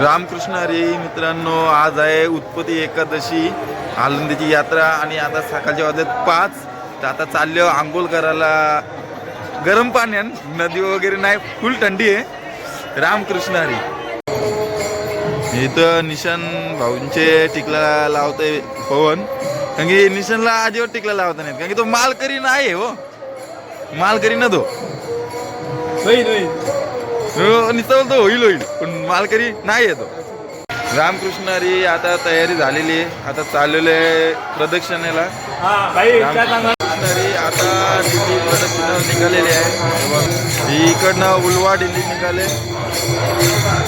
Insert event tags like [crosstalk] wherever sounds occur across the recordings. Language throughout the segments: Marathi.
रामकृष्ण हरी मित्रांनो आज आहे उत्पत्ती एकादशी. आलंदीची यात्रा आणि आता सकाळच्या वाजत पाच. तर आता चाललो आंघोळ करायला. गरम पाण्यान नदी वगैरे नाही फुल थंडी आहे. रामकृष्ण हरी. इथं निशान भाऊंचे टिकला लावते पवन. कारण की निशानला अजिबात टिकला लावता नाहीत. कारण की तो मालकरी नाही हो. मालकरी ना तो हो, नुसतं बोलतो होईल होईल. पण मालकरी नाही येतो. रामकृष्ण हरी आता तयारी झालेली आहे. आता चाललेलं आहे प्रदक्षिणेला. हरी आता दिल्ली प्रदक्षिणा निघालेली आहे. इकडनं उलवा दिल्ली निघाले.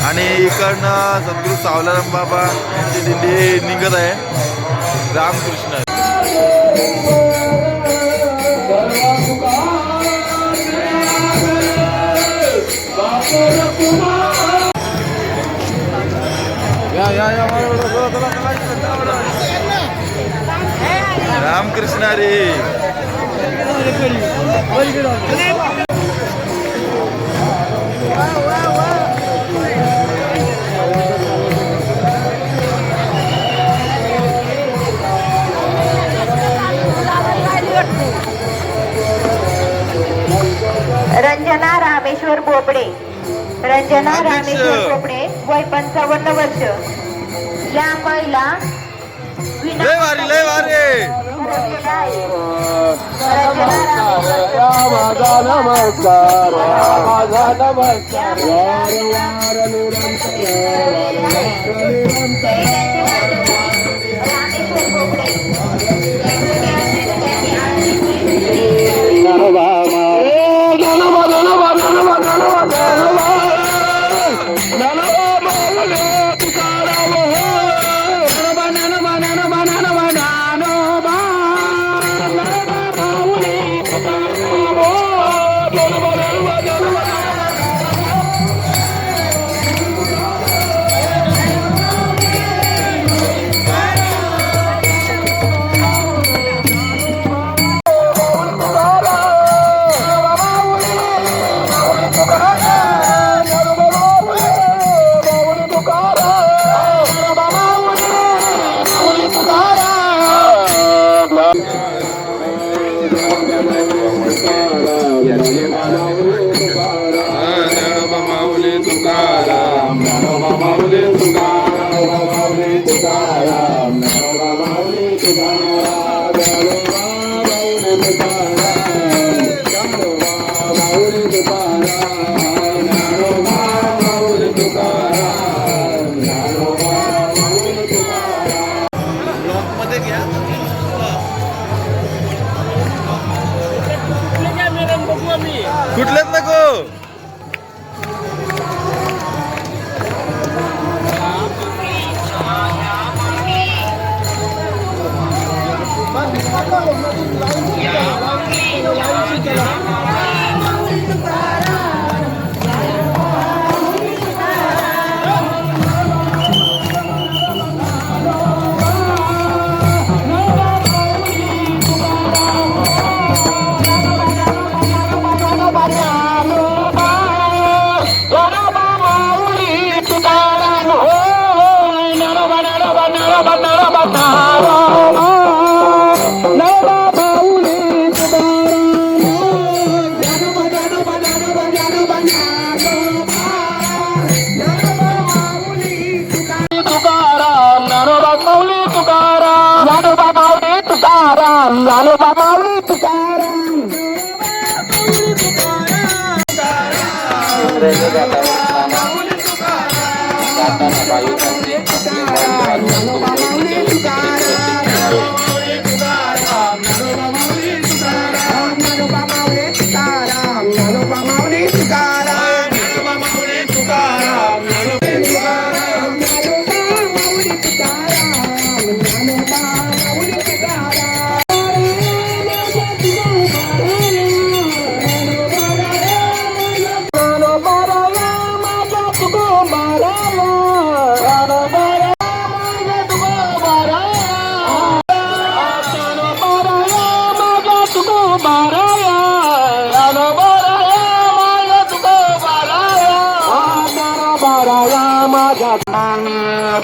आणि इकडनं सद्गुरू सावलाराम बाबा यांची दिंडी निघत आहे. रामकृष्ण रामकृष्ण रे रंजना रामेश्वर बोबडे. रंजना. रामेश्वर बोबडे वय पंचावन्न वर्ष या महिला वारी वारी रंजना रामेश्वर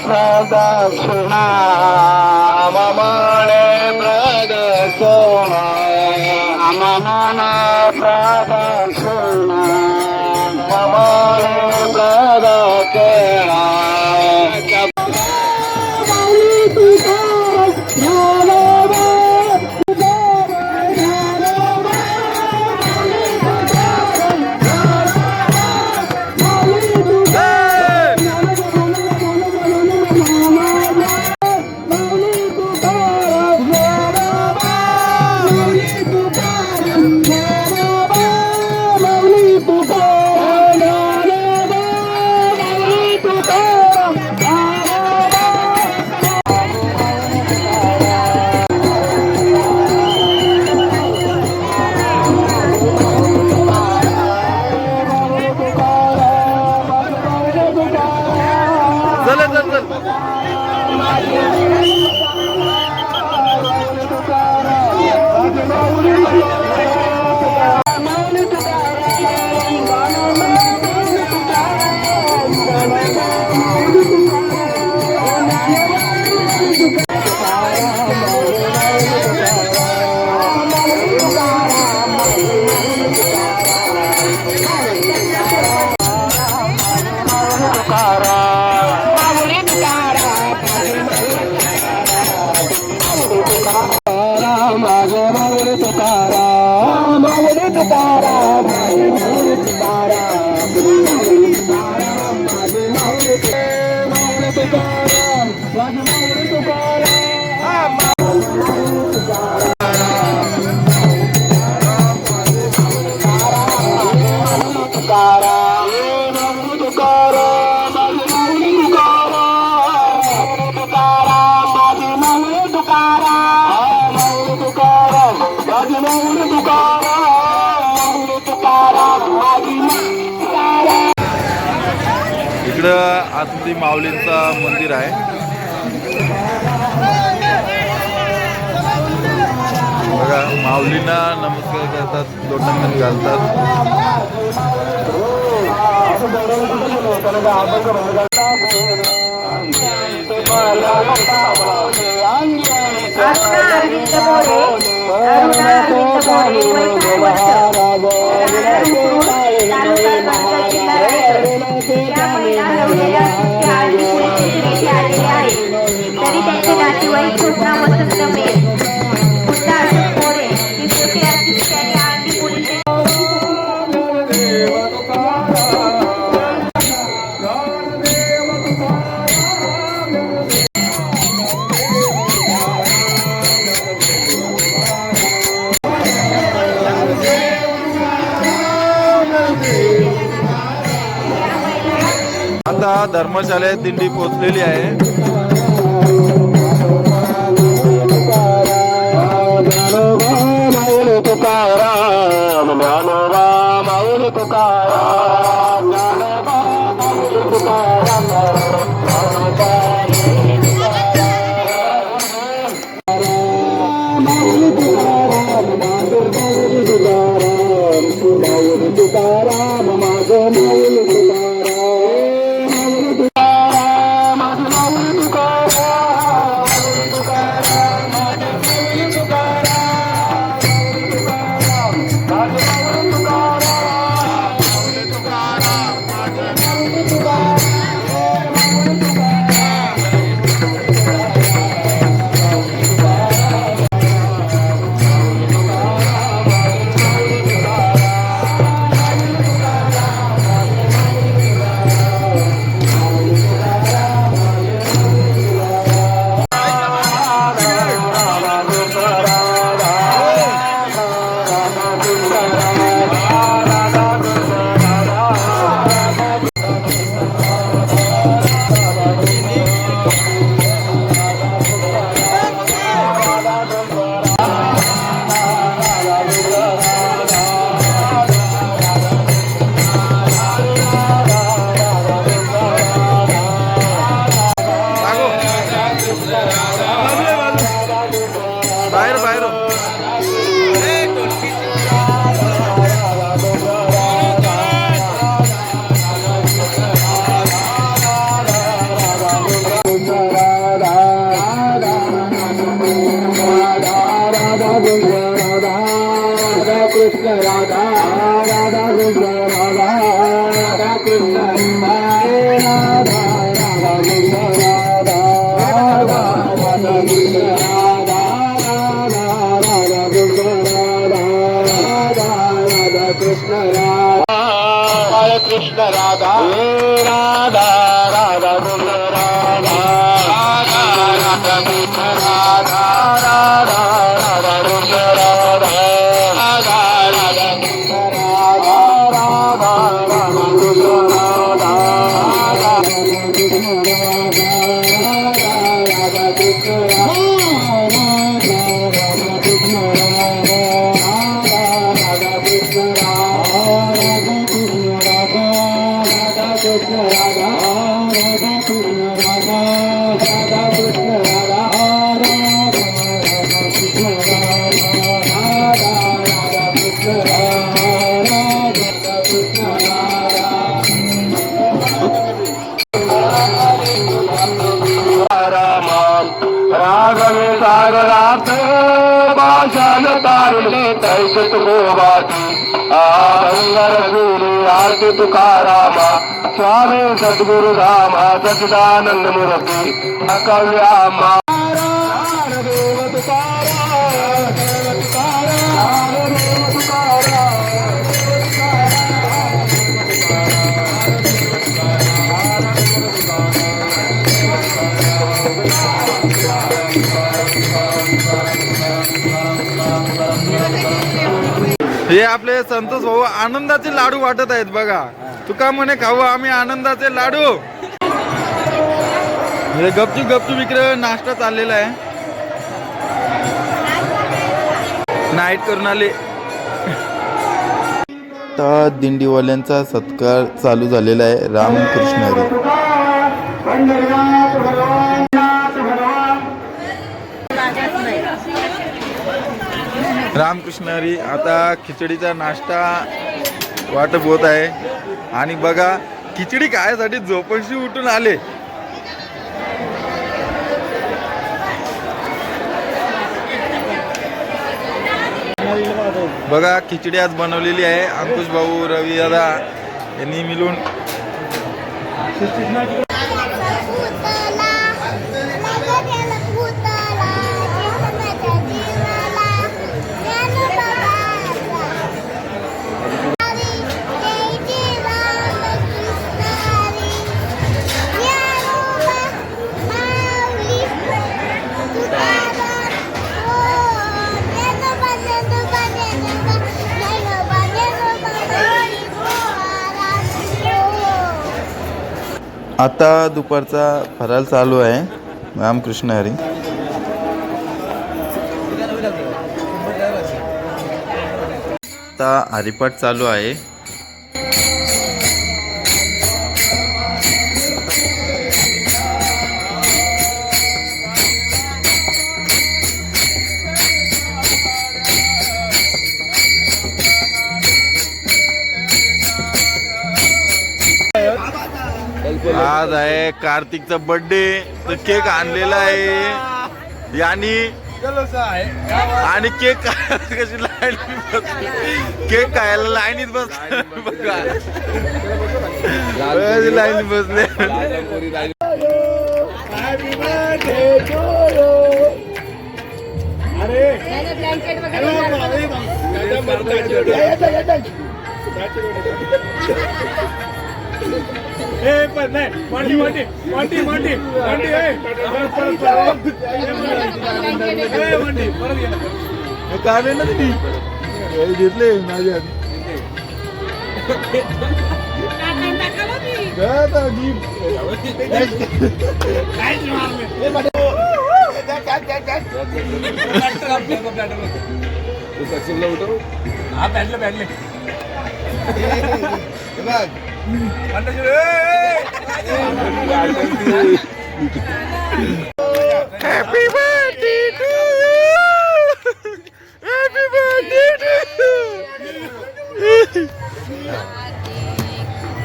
ప్రదక్షిణా అమమాన ప్రదక్షిణ అమమాన ప్రదక్షిణ మమాన वासुदेव माऊलींचं मंदिर आहे. बघा माऊलींना नमस्कार करतात दोटंगण घालतात. त्यामुळे घडवलेल्या त्या आधीचे आहे तरी त्यांचे नातेवाईक खूप नामसंत मिळेल धर्मशाला दिंडी पोहोचलेली आहे तुकाराम Krishna Radha Radha तारुले तैसत गोवाती आंगर गुरु आरती तुकारामा स्वामी सद्गुरु रामा सचिदानंद मूर्ती कव्यामा तुकारा तुकारा हे आपले संतोष भाऊ आनंदाचे लाडू वाटत आहेत बघा. तुका म्हणे खाऊ आम्ही आनंदाचे लाडू. हे गपचूप गपचूप इकडे नाश्ता चाललेला आहे. नाईट करून आले. आता दिंडीवाल्यांचा सत्कार चालू झालेला आहे. रामकृष्ण रामकृष्ण हरी आता खिचडीचा नाश्ता वाटप होत आहे. आणि बघा खिचडी खायसाठी झोपशी उठून आले. बघा खिचडी आज बनवलेली आहे. अंकुश भाऊ रवी दादा यांनी मिळून. आता दुपारचा फराळ चालू आहे. रामकृष्ण हरी. आता हरिपाठ चालू आहे. आज आहे. कार्तिकचा बर्थडे तर केक आणलेला आहे. यानी आणि केक [laughs] कशी लाईन केक खायला लाईनीत बस बघा कशी लाईनीत बसले काढले ना तुम्ही घेतले माझ्या. Happy birthday to you! Happy birthday to you!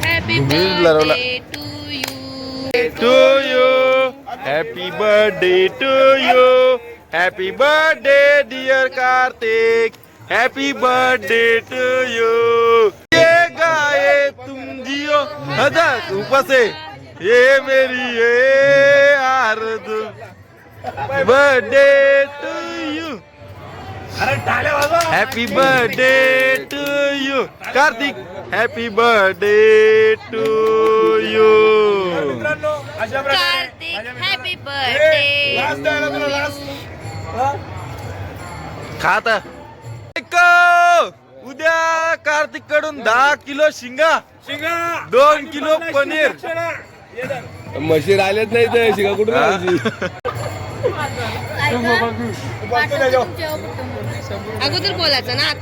Happy birthday to you. To you! Happy birthday to you! Happy birthday dear Kartik! Happy birthday to you! ये गाए तुम जियो हदा ऊपर से ये मेरी ये आरजू birthday to you happy birthday to you Kartik happy birthday to you Kartik happy birthday खाता उद्या कार्तिककडून दहा किलो शिंगा दोन किलो पनीर. म्हशी राहिलेच नाही तर शिका कुठून? अगोदर बोलायचं ना आता